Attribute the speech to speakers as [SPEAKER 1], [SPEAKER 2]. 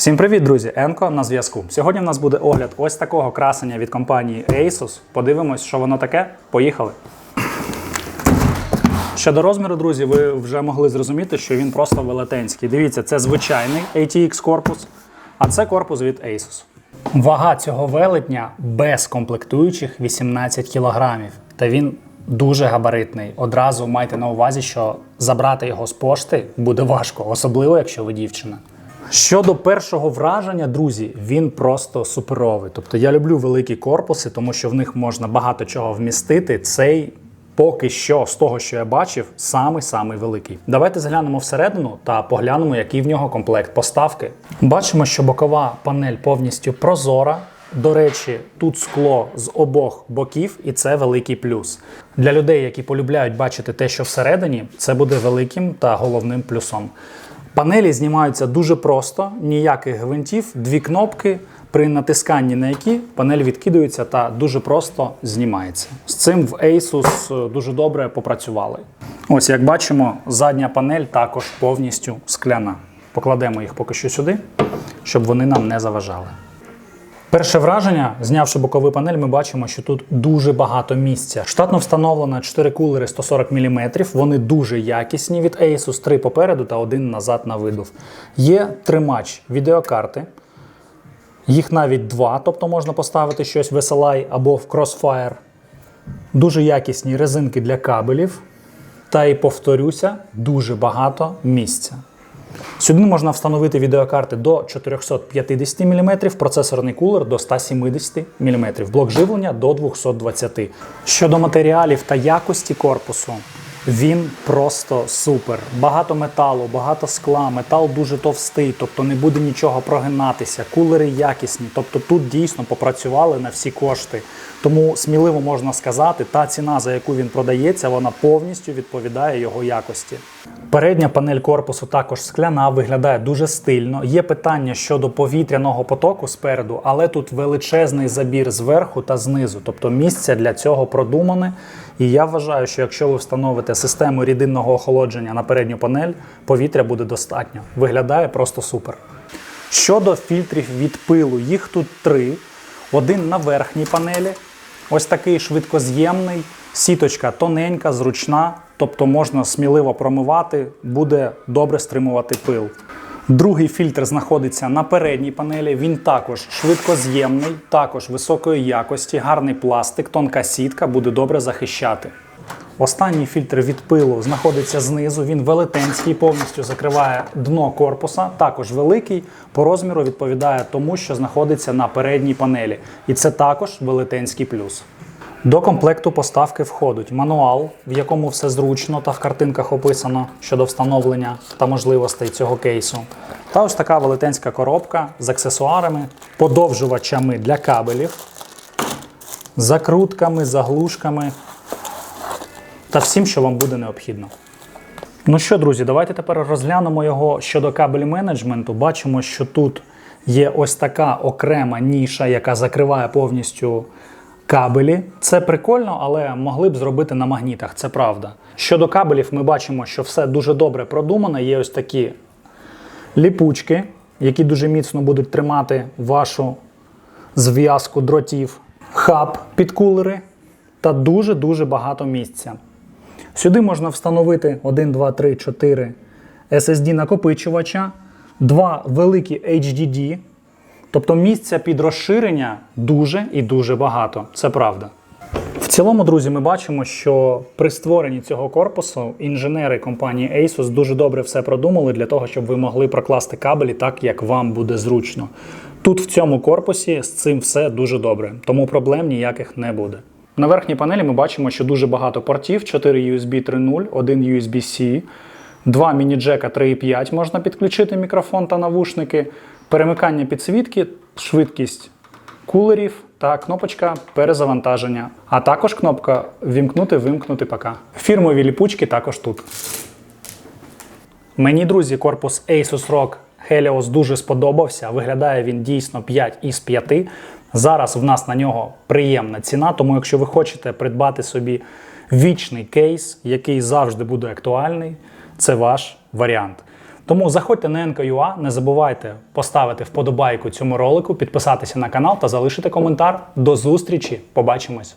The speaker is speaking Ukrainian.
[SPEAKER 1] Всім привіт, друзі! Енко на зв'язку. Сьогодні в нас буде огляд ось такого красення від компанії Asus. Подивимось, що воно таке. Поїхали. Щодо розміру, друзі, ви вже могли зрозуміти, що він просто велетенський. Дивіться, це звичайний ATX корпус, а це корпус від Asus. Вага цього велетня без комплектуючих 18 кг. Та він дуже габаритний. Одразу майте на увазі, що забрати його з пошти буде важко, особливо якщо ви дівчина. Щодо першого враження, друзі, він просто суперовий. Тобто я люблю великі корпуси, тому що в них можна багато чого вмістити. Цей поки що, з того, що я бачив, самий самий великий. Давайте заглянемо всередину та поглянемо, який в нього комплект поставки. Бачимо, що бокова панель повністю прозора. До речі, тут скло з обох боків, і це великий плюс. Для людей, які полюбляють бачити те, що всередині, це буде великим та головним плюсом. Панелі знімаються дуже просто, ніяких гвинтів, дві кнопки, при натисканні на які панель відкидується та дуже просто знімається. З цим в Asus е, дуже добре попрацювали. Ось як бачимо, задня панель також повністю скляна. Покладемо їх поки що сюди, щоб вони нам не заважали. Перше враження, знявши боковий панель, ми бачимо, що тут дуже багато місця. Штатно встановлено 4 кулери 140 мм. Вони дуже якісні від Asus, 3 попереду та один назад на видув. Є тримач відеокарти. Їх навіть два, тобто можна поставити щось в SLI або в Crossfire. Дуже якісні резинки для кабелів. Та і повторюся, дуже багато місця. Сюди можна встановити відеокарти до 450 мм, процесорний кулер до 170 мм, блок живлення до 220 Щодо матеріалів та якості корпусу, він просто супер. Багато металу, багато скла, метал дуже товстий, тобто не буде нічого прогинатися. Кулери якісні, тобто тут дійсно попрацювали на всі кошти. Тому сміливо можна сказати, та ціна, за яку він продається, вона повністю відповідає його якості. Передня панель корпусу також скляна, виглядає дуже стильно. Є питання щодо повітряного потоку спереду, але тут величезний забір зверху та знизу, тобто місце для цього продумане. І я вважаю, що якщо ви встановите систему рідинного охолодження на передню панель, повітря буде достатньо. Виглядає просто супер. Щодо фільтрів від пилу, їх тут три. Один на верхній панелі, ось такий швидкоз'ємний, сіточка тоненька, зручна, тобто можна сміливо промивати, буде добре стримувати пил. Другий фільтр знаходиться на передній панелі. Він також швидкоз'ємний, також високої якості, гарний пластик, тонка сітка буде добре захищати. Останній фільтр від пилу знаходиться знизу. Він велетенський, повністю закриває дно корпуса. Також великий по розміру відповідає тому, що знаходиться на передній панелі. І це також велетенський плюс. До комплекту поставки входить мануал, в якому все зручно та в картинках описано щодо встановлення та можливостей цього кейсу. Та ось така велетенська коробка з аксесуарами, подовжувачами для кабелів, закрутками, заглушками та всім, що вам буде необхідно. Ну що, друзі, давайте тепер розглянемо його щодо кабель менеджменту. Бачимо, що тут є ось така окрема ніша, яка закриває повністю кабелі. Це прикольно, але могли б зробити на магнітах, це правда. Щодо кабелів, ми бачимо, що все дуже добре продумано. Є ось такі ліпучки, які дуже міцно будуть тримати вашу зв'язку дротів, хаб під кулери та дуже-дуже багато місця. Сюди можна встановити 1, 2, 3, 4 SSD накопичувача, два великі HDD, тобто місця під розширення дуже і дуже багато. Це правда. Цілому, друзі, ми бачимо, що при створенні цього корпусу інженери компанії Asus дуже добре все продумали для того, щоб ви могли прокласти кабелі так, як вам буде зручно. Тут в цьому корпусі з цим все дуже добре, тому проблем ніяких не буде. На верхній панелі ми бачимо, що дуже багато портів: 4 USB 3.0, 1 USB-C, 2 міні-джека 3.5 можна підключити мікрофон та навушники, перемикання підсвітки, швидкість кулерів та кнопочка перезавантаження, а також кнопка Вімкнути, вимкнути ПК. Фірмові ліпучки також тут. Мені, друзі, корпус Asus ROG Helios дуже сподобався. Виглядає він дійсно 5 із 5. Зараз в нас на нього приємна ціна, тому якщо ви хочете придбати собі вічний кейс, який завжди буде актуальний, це ваш варіант. Тому заходьте на NK.ua, не забувайте поставити вподобайку цьому ролику, підписатися на канал та залишити коментар. До зустрічі! Побачимось!